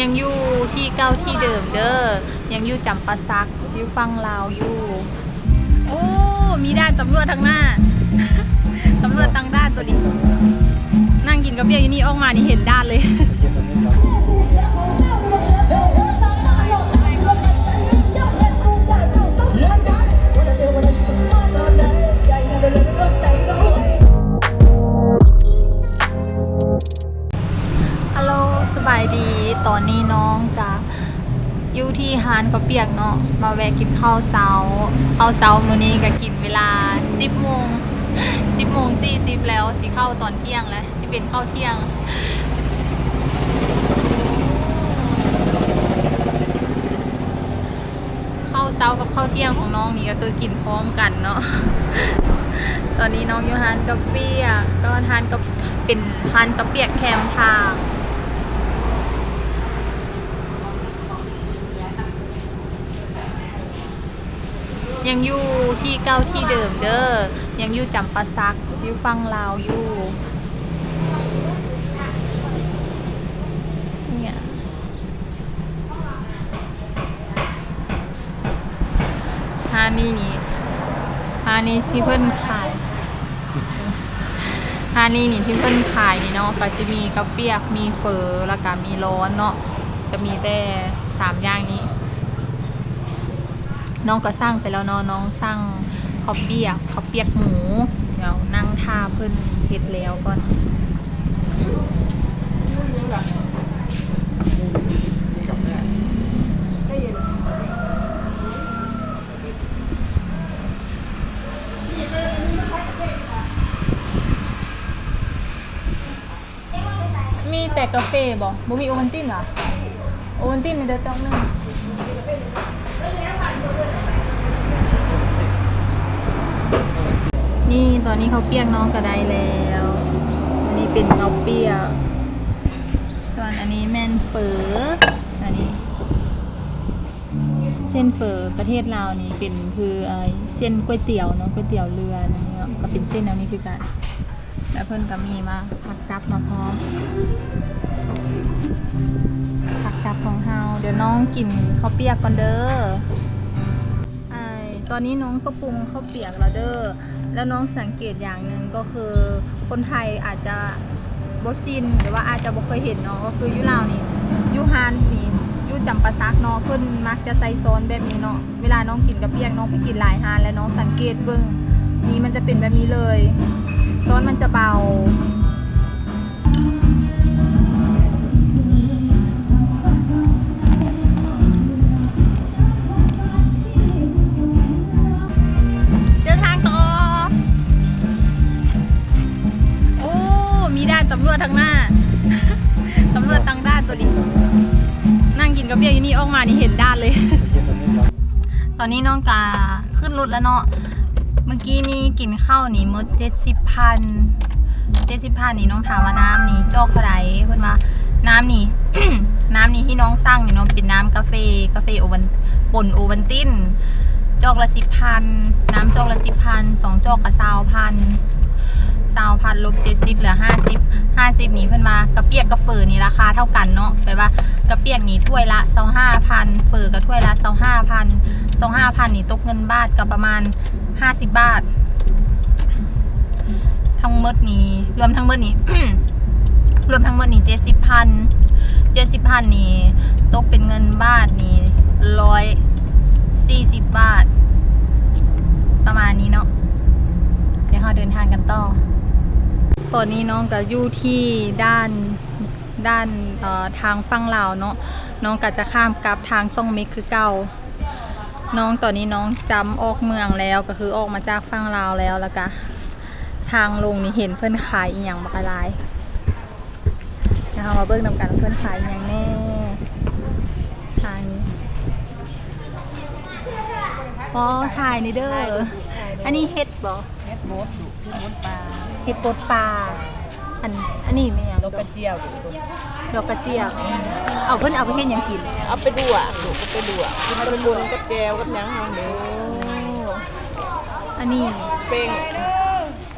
ยังอยู่ที่เก้าที่เดิมเด้อ ยังอยู่จำปาซักอยู่ฟังลาวอยู่ โอ้ มีด้านตำรวจทางหน้า ตำรวจตั้งด้านตัวนี้นั่งกินกับเบียร์อยู่นี่ออกมานี่เห็นด้านเลย ฮัลโหลสบายดี ตอนนี้น้องกะอยู่ที่ฮานก็เปียกเนาะมาแวะกินข้าวเช้าข้าวเช้ามื้อนี้ก็กินเวลา 10โมง10โมง40แล้วสิเข้าตอนเที่ยงแล้วสิเป็นข้าวเที่ยงข้าวเช้ากับข้าวเที่ยงของน้องนี่ก็คือกินพร้อมกันเนาะตอนนี้น้องอยู่ฮานกับเปียกก็ทานกับเป็นฮานกับเปียกแคมทาง ยังอยู่ที่เก้าที่เดิมเด้อ ยังอยู่จำปาซักอยู่ฟังลาวอยู่เนี่ยฮานี่นี่ฮานี่ที่เพิ่นขายฮานี่นี่ที่เพิ่นขายนี่เนาะก็จะมีกระเปียกมีเฟอแล้วก็มีร้อนเนาะจะมีแต่สามอย่างนี้ น้องก็สร้างไปแล้วเนาะน้องสร้างข้าวเปียกข้าวเปียกหมู เดี๋ยวนั่งท่าเพิ่นเฮ็ดแล้วก่อนมีแต่กาแฟบ่บ่มีโอวัลตินเหรอโอวัลตินมีเดี๋ยวจอกหนึง ตอนนี้เขาเปียกน้องก็ได้แล้วอันนี้เป็นเขาเปียก ส่วนอันนี้แม่นเฝออันนี้ เส้นเฝอประเทศลาวนี่เป็นคือเส้นก๋วยเตี๋ยวเนาะก๋วยเตี๋ยวเรืออันนี้ก็เป็นเส้นแนวนี้คือกันแล้วเพิ่นก็มีมาผักกับมาพร้อมผักกับของเฮาเดี๋ยวน้องกินข้าวเปียกก่อนเด้อ ตอนนี้น้องก็ปรุงข้าวเปียกแล้วเด้อแล้วน้องสังเกตอย่างหนึ่งก็คือคนไทยอาจจะบ่ชินหรือว่าอาจจะบ่เคยเห็นเนาะก็คือยุลาวนี่ยุฮานนี่ยุจำปาซักเนาะเพิ่นมักจะใส่ซอสแบบนี้เนาะเวลาน้องกินกับเปียกน้องไปกินหลายฮานแล้วน้องสังเกตเบิ่งนี่มันจะเป็นแบบนี้เลยซอสมันจะเบา กินกับเบียร์อยู่นี่ออกมานี่เห็นด้านเลย ตอนนี้น้องกาขึ้นรถแล้วเนาะ เมื่อกี้นี่กินข้าวนี่มดเจ็ดสิบพันเจ็ดสิบพันนี่น้องถามว่าน้ำนี่จอกเท่าไรเพื่อนว่าน้ำนี่ น้ำนี่ที่น้องสั่งนี่เนาะเป็นน้ำกาแฟกาแฟโอวันป่นโอวันตินจอกละสิบพันน้ำจอกละสิบพันสองจอกกับซาวพัน ซาวพันลบเจ็ดสิบเหลือห้าสิบห้าสิบนี่เพิ่นมากระเปียกกระเฟอนี่ราคาเท่ากันเนาะแปลว่ากระเปียกนี่ถ้วยละเซาห้าพันเฟอกับถ้วยละเซาห้าพันเซาห้าพันนี่ตกเงินบาทกับประมาณห้าสิบบาท ทั้งหมดนี้รวมทั้งหมดนี้รวมทั้งหมดนี่เจ็ดสิบพันเจ็ดสิบพันนี่ตกเป็นเงินบาทนี่ร้อยสี่สิบบาท ประมาณนี้เนาะเดี๋ยวเราเดินทางกันต่อ ตอนนี้น้องก็อยู่ที่ด้านด้านทางฝั่งลาวเนาะน้องก็จะข้ามกลับทางซ่องเมกคือเก่า น้องตอนนี้น้องจำออกเมืองแล้วก็คือออกมาจากฝั่งลาวแล้วแล้วก็ทางลงนี่เห็นเพื่อนขายอีหยังบักลายนะคะมาเบิ่งนำกันเพื่อนขายอีหยังแน่ทางนี้อ๋อถ่ายนี่เด้ออันนี้เฮ็ดบ่เม็ดมดอยู่ที่มด เฮ็ดบดปลาอันอันนี้ไม่ยังดอกกระเจียวอยู่ดอกกระเจียวเอาเพิ่นเอาไปเฮ็ดหยังกินเอาไปดูอะดูก็ไปดูอะกินเป็นบนกระเจียวกับหยังเอาเด้ออันนี้เป้ง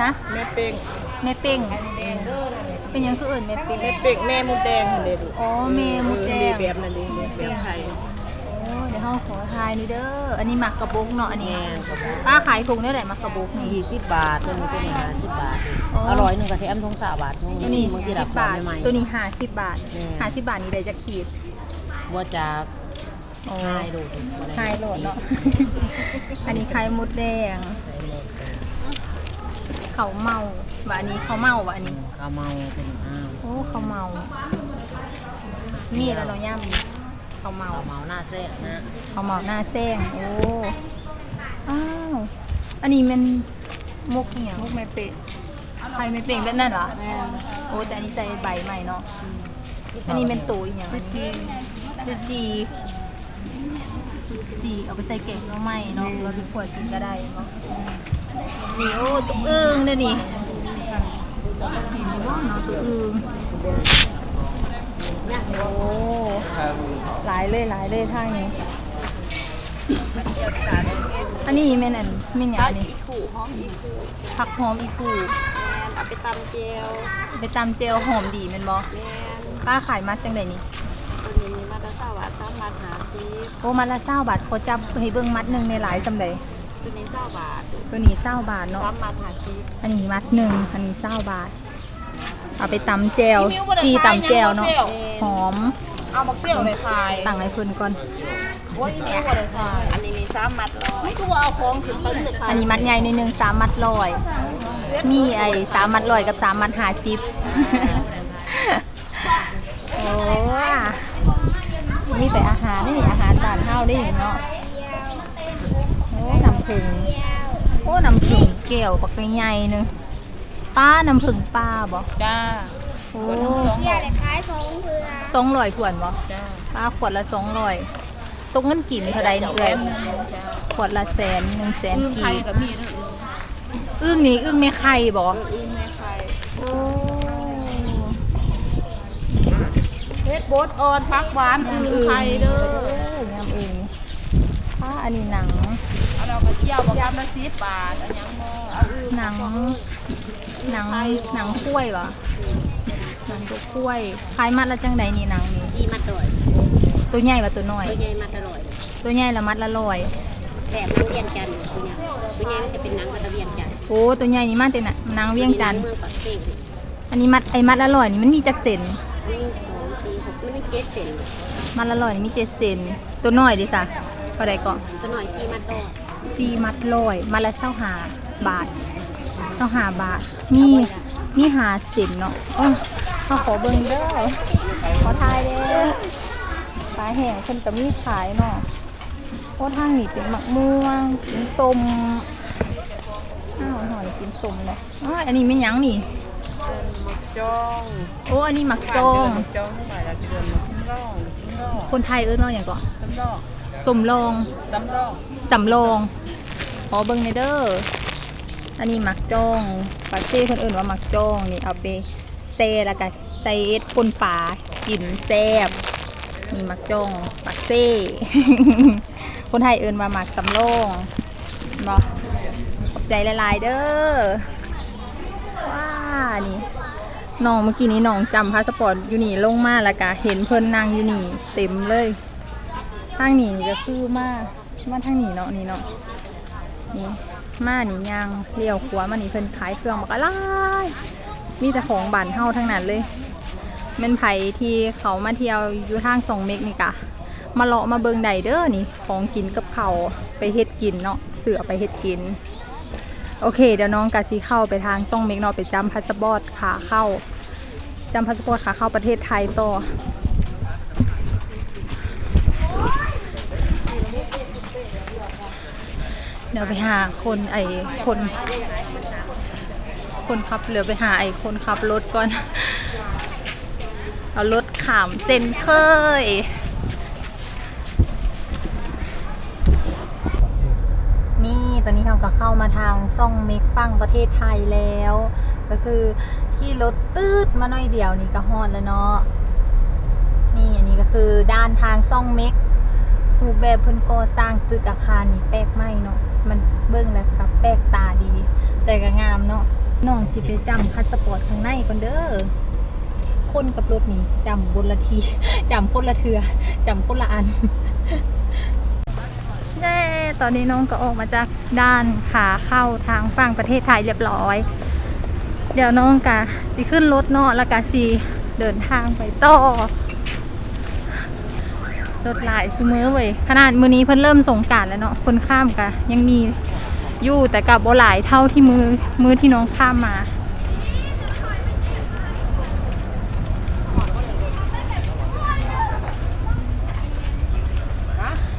ฮะแม่เป้งแม่เป้งแดงเด้อเป็นหยังคือเอิญแม่เป็ดแม่เป็กแม่มดแดงเด็ดอ๋อแม่มดแดงเออแบบนั้นเองแบบไทยโอ้ เดี๋ยวห้องขอทายนี่เด้อ อันนี้หมักกระบุกเนาะอันนี้แม่กระบุกป้าขายถุงได้ไหนหมักกระบุกนี่ ยี่สิบบาทตัวนี้ตัวนี้ห้าสิบบาทอ๋ออ อร่อยหนึ่งกะทิแอมทงสาบาททงตัวนี้บางทีสิรับบาทใหม่ ตัวนี้ห้าสิบบาทแม่ห้าสิบบาทนี่ได้จะขีดบัวจากโอ้ไฮโดดไฮโหลดเนาะ อันนี้ไข่มดแดงเขาเมาว่าอันนี้เขาเมาว่าอันนี้ข้าวเมาเป็นอ้าวโอ้เขาเมา มีแล้วเนาะย่ำนี่ เขาเมาข้าวเมาหน้าเส้นนะเขาเมาหน้าแซงโอ้ อ้าว อันนี้มันมุกเนี่ยมุกไม่เป็ดไข่ไม่เป็ดแบบนั้นเหรอ โอ้แต่อันนี้ใส่ใบใหม่เนาะ อันนี้เป็นตูอีกอย่างอันนี้จืดจีจืดจีเอาไปใส่เก่งน้องใหม่เนาะเราเป็นขวดกินก็ได้เนาะนี่โอ้ตุ๊กอึ้งเลยนี่นี่มีบ้างเนาะตุ๊กอึ้ง โอ้หลายเลยหลายเลยทางนี้ อันนี้แม่นอันแม่นอย่างอันนี้อีขู่ห้องอีขู่ผักหอมอีกูเอาไปตำเจียวไปตำเจลหอมดีแม่นบ่แม่ป้าขายมัดจังไดนี่ตัวนี้มีมาตรฐานว่าสามบาทหาซีโอ้มัดละเศร้าบาทเขาจับให้เบิ่งมัดหนึ่งในหลายสำใดตัวนี้เก้าบาทตัวนี้เศร้าบาทเนาะ สามบาทหาซีอันนี้มัดหนึ่งอันนี้เศร้าบาท เอาไปตำแจวจีตำแจวเนาะหอมเอาบักเสี่ยวเลยทายตั้งให้เพิ่นก่อนโอ้ยมีว่าเลยทายอันนี้มีสามมัดร้อยตัวเอาของถึงไปเลยอันนี้มัดใหญ่ในหนึ่งสามมัดลอย มีไอ้สามมัดลอยกับสามมัดหาซิบโอ้นี่แต่อาหารนี่อาหารบ้านเฮาได้เนาะโอ้น้ำผึ้งโอ้น้ำผึ้งแก้วปักใหญ่ๆหนึง ป้าน้ำผึ้งป้าบ่จ้าโอ้เที่ยเลยขายสองเพื่อสองร้อยขวดบ่จ้าป้าขวดละสองร้อยตกเงินกินเท่าใดนี่เอ่ยขวดละแสนหนึ่งแสนอึ้งไทกียบกับมีนะอึ้งอึ้งนี่อึ้งไม่ไข่บ่อึ้งไม่ไข่โอ้เพชรบดอ่อนพักหวานอึ้งไข่เด้องามอึ้งป้าอันนี้หนัง เอาเรากระเจียวบอกยำละสิบบาทอันยังโมเอาอึ้งหนัง หนังหนังคุ้ยวะหนังตัวคุ้วยขายมัดละจังใดนี่หนังนี่ซีมาต่อยตัวใหญ่กว่าตัวน้อย ตัวใหญ่มาตลอดตัวใหญ่ละมัดละร้อยแสบน้ำเวียนจันทร์ตัวเนี้ยตัวใหญ่มันจะเป็นหนังมาตะเวียนจันทร์โอ้ตัวใหญ่นี่มันเป็นน่ะหนังเวียงจันทร์เมืองปักกิ่งอันนี้มัดไอ้มัดละร้อยนี่มันมีจักเซนมันมีสองสี่หกมันมีเจ็ดเซนมัดละร้อยนี่มีเจ็ดเซนตัวน้อยดิสะก็ได้ก็ตัวหน่อยซีมาต่อยสี่มัดร้อยมัดละเศร้าหาบาท เศร้าหาบาทมีมีหาเซนเนาะโอ้เขาขอเบิ่งเด้อขอทายเด้อขายแห้งเพิ่นก็มีขายเนาะโอ้ทางนี้เป็นมะม่วงกินส้มอ้าวหอยกินส้มเลยอ๋ออันนี้เป็นหยังนี่หมักจ้องโอ้อันนี้หมักจองหมักจ้องเท่าไหร่ละสิเดือนหมักซิมร่องซิมร่องคนไทยเอิ้นว่าอย่างก่อนซ้ำร่องสมลองซ้ำร่องสำลองขอเบิ่งในอยเด้อ อันนี้มักจองปาเซ่คนอื่นว่ามักจองนี่เอาไปเซแล้วก็ใส่เอ็ดปนปลากินแซ่บมีมักจองปักเซ่คนไทยเอิ้นว่าหมักสำลองเนาะขอบใจหลายๆเด้อว้านี่น้องเมื่อกี้นี้น้องจำพาสปอร์ตอยู่นี่ลงมาแล้วก็เห็นเพิ่นนั่งอยู่นี่เต็มเลยทางนี้ก็คือมากมาทางนี้เนาะนี่เนาะนี่ มานี่ยางเลี้ยวขวามานี่เพิ่นขายเครื่องบักอะไรมีแต่ของบ้านเฮาทั้งนั้นเลยแม่นไผที่เขามาเที่ยวอยู่ทางสองเมกนี่กะ มาเลาะมาเบิงใดเด้อนี่ ของกินกับเขาไปเฮ็ดกินเนาะเสือไปเฮ็ดกิน โอเค เดี๋ยวน้องกาซีเข้าไปทางซ่องเมกเนอไปจำพาสปอร์ตขาเข้าจำพาสปอร์ตขาเข้าประเทศไทยต่อ เดี๋ยวไปหาคนไอ้คน คนขับเรือไปหาไอ้คนขับรถก่อน เอารถขามเส้นเคยนี่ตอนนี้เราก็เข้ามาทางซ่องเมกฟังประเทศไทยแล้ว ก็คือขี่รถตืดมาหน่อยเดียวนี่ก็ฮอดแล้วเนาะนี่อันนี้ก็คือด้านทางซ่องเมกรูปแบบเพิ่นก่อสร้างตึกอาคารนี่แปลกใหม่เนาะ เบิ่งแล้วก็แปลกตาดี แต่ก็งามเนาะน้องสิไปจำพาสปอร์ตข้างในก่อนเด้อคนกับรถนี้จำบนละทีจำคนละเทือจำคนละอันเย้ตอนนี้น้องก็ออกมาจากด้านขาเข้าทางฝั่งประเทศไทยเรียบร้อย เดี๋ยวน้องกะสิขึ้นรถเนาะแล้วกะสิเดินทางไปต่อรถหลายซูเมอร์เว้ยขนาดมือนี้เพิ่นเริ่มสงการแล้วเนาะคนข้ามกะยังมี อยู่แต่กับโบหลายเท่าที่มือมือที่น้องข้ามมา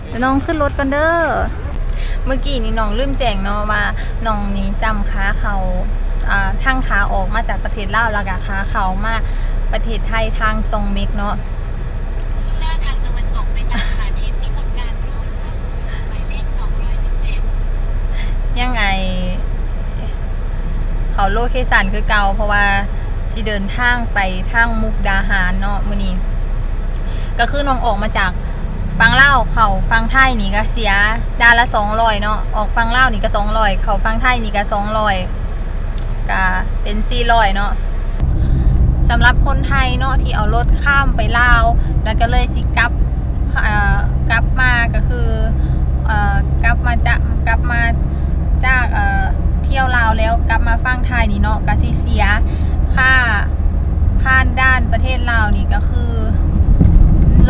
เดี๋ยวน้องขึ้นรถกันเด้อเมื่อกี้นี่น้องลืมแจ้งเนาะว่าน้องนี้จำค้าเขาอ่าทางขาออกมาจากประเทศลาวแล้วก็ค้าเขามาประเทศไทยทางทรงเมกเนาะ หน้าทางตะวันตกไปตามสาธิตนิมนต์การโปรดเข้าสู่ถนนหมายเลข 217 ยังไง เขาโลเคสันคือเก่าเพราะว่าสิเดินทางไปทางมุกดาหารเนาะมื้อนี้ก็คือน้องออกมาจากฟังเล่าเขาฟังไทยนี่ก็เสียดาละ200เนาะออกฟังเล่านี่ก็200เขาฟังไทยนี่ก็200ก็เป็น400เนาะสำหรับคนไทยเนาะที่เอารถข้ามไปลาว แล้วก็เลยสิกลับกลับมาก็คือกลับมาจะกลับมาจาก เที่ยวลาวแล้วกลับมาฟังไทยนี่เนาะก็สิเสียค่าผ่านด้านประเทศลาวนี่ก็คือ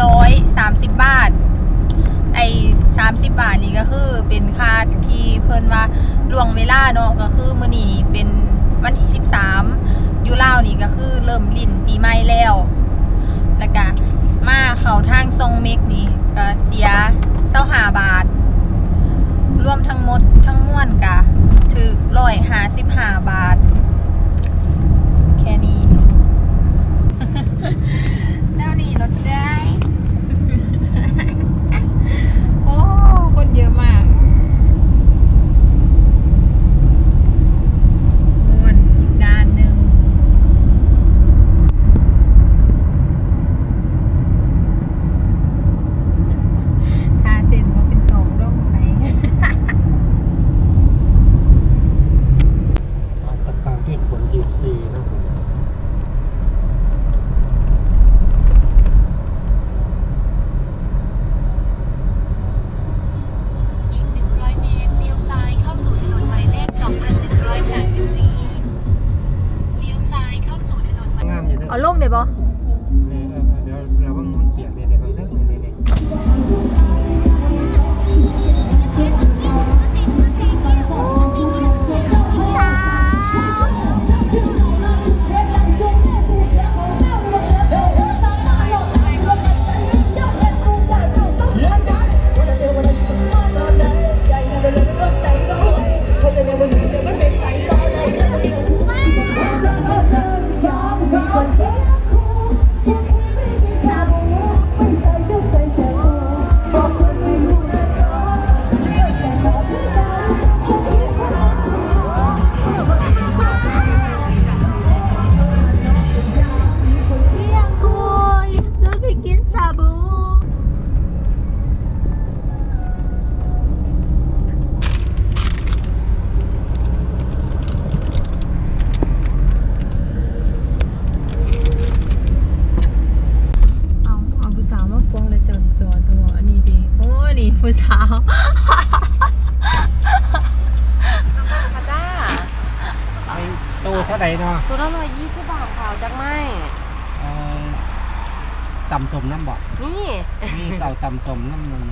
ร้อยสามสิบบาท ไอ้สามสิบบาทนี่ก็คือเป็นค่าที่เพิ่นว่าล่วงเวลาเนาะก็คือมื้อนี้นี่เป็นวันที่สิบสามอยู่ลาวนี่ก็คือเริ่มลิ้นปีใหม่แล้วแล้วก็มาเข้าทางทรงเมกนี่ก็เสียเศร้าหาบาท รวมทั้งหมดทั้งมวลกะ ถือร้อยหาสิบห้าบาท แค่นี้ แล้วนี่รถได้ โอ้ คนเยอะมากม่วนอีกด้านหนึ่ง ถ้าเต้นว่าเป็นสองร่องไป มาตรการพืชผล ยีบ ต่ำสมน้ำบ่นี่นี่เก่าต่ำสมน้ำมัน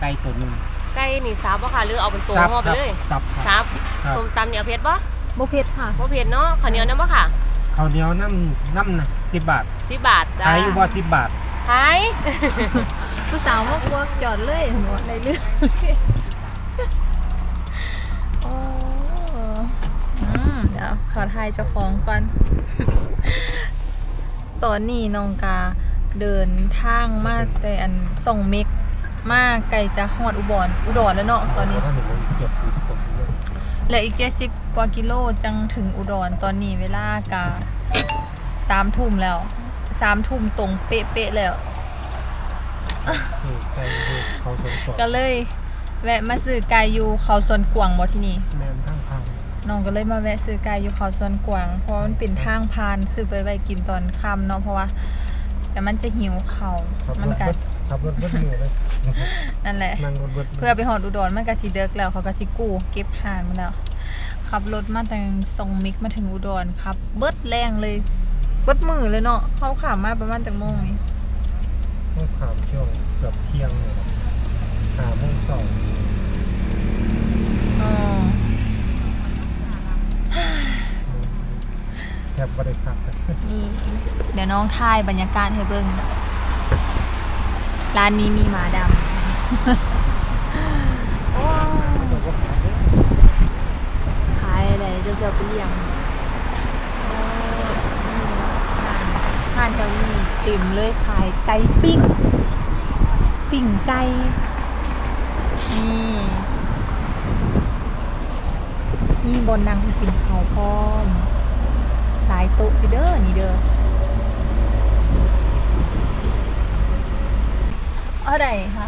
ไก่ตัวหนึงไก่นี่ซับบ่ค่ะหรือเอาเป็นตัวซับห่อไปเลยซับครับซับครับส้มตำเหนียวเผ็ดบ่โบเพชรค่ะ บ่เผ็ดเนาะข้าวเหนียวน้ำบ่ค่ะข้าวเหนียวน้ำน้ำนะสิบบาทสิบบาทจ้าขายอยู่บ่สิบบาท ขาย ผู้สาวมากวงจอดเลยหมดในเรื่องโอ้อืมเดี๋ยวขอทายเจ้าของก่อน ตอนนี้น้องกา เดินทางมาแต่อันส่งเมกมาไกลจะฮอดอุบลอุดรแล้วเนาะตอนนี้ถ้าหนึ่งมันเจ็ดสิบผมเนี่ยเหลืออีกเจ็ดสิบกว่ากิโลจังถึงอุดรตอนนี้เวลากาสามทุ่มแล้วสามทุ่มตรงเป๊ะๆแล้ว คือไก่คือเขาสวนกวางก็เลยแวะมาซื้อไก่อยู่เขาสวนกวางบ่ที่นี่แมนทั้งทางน้องก็เลยมาแวะซื้อไก่อยู่เขาสวนกวางเพราะว่ามันเป็นทางผ่านซื้อไปไว้กินตอนค่ำเนาะเพราะว่า แต่มันจะหิวเขาวขับรมันถก็เบิดขับรถเบิดมือเลยนั่นแหละ นั่งรถเบิดมืเพื่อไปหอดอุดรมันก็สิเดิกแล้วเขาก็สิกู้เก็บหานมาแล้วขับรถมาแต่งทรงมิกมาถึงอุดรครับ เบิดแรงเลยเบิดมือเลยเนาะเขาขามมาประมาณจากโมงนี้ต้องขามช่วงเกือบเที่ยงเลยครับหาโมงสอง อ๋อ แทบไม่ได้พักนี่เดี๋ยวน้องถ่ายบรรยากาศให้เบิ่งร้านนี้มีหมาดำขายอะไรจะเสียไปเลี้ยงโอ้านแถวนี้เต็มเลยขายไก่ปิ้ง ปิ้งไก่นี่นี่บนนางกินข้าวพร้อม หลายโต๊ะอยู่เด้อนี่เด้อเอาไหนคะ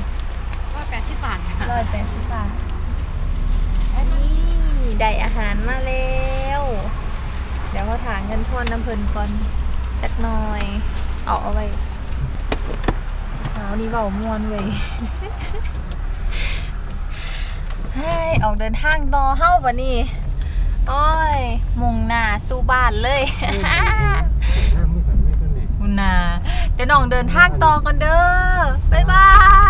ว่าแปดสิบบาทค่ะร้อยแปดสิบบาท อันนี้ได้อาหารมาแล้ว เดี๋ยวเขาถามเงินทอนน้ำเพลินก่อนจักหน่อย เอาเอาไว้สาวนี้เบามวนเว้ยเฮ้ยออกเดินทางต่อเฮ้าปะนี่ โอ้ย มุ่งหน้าสู้บ้านเลยคุณนไม่กันเลยมุนาจะน้องเดินทางต่อกันเด้อบ๊ายบาย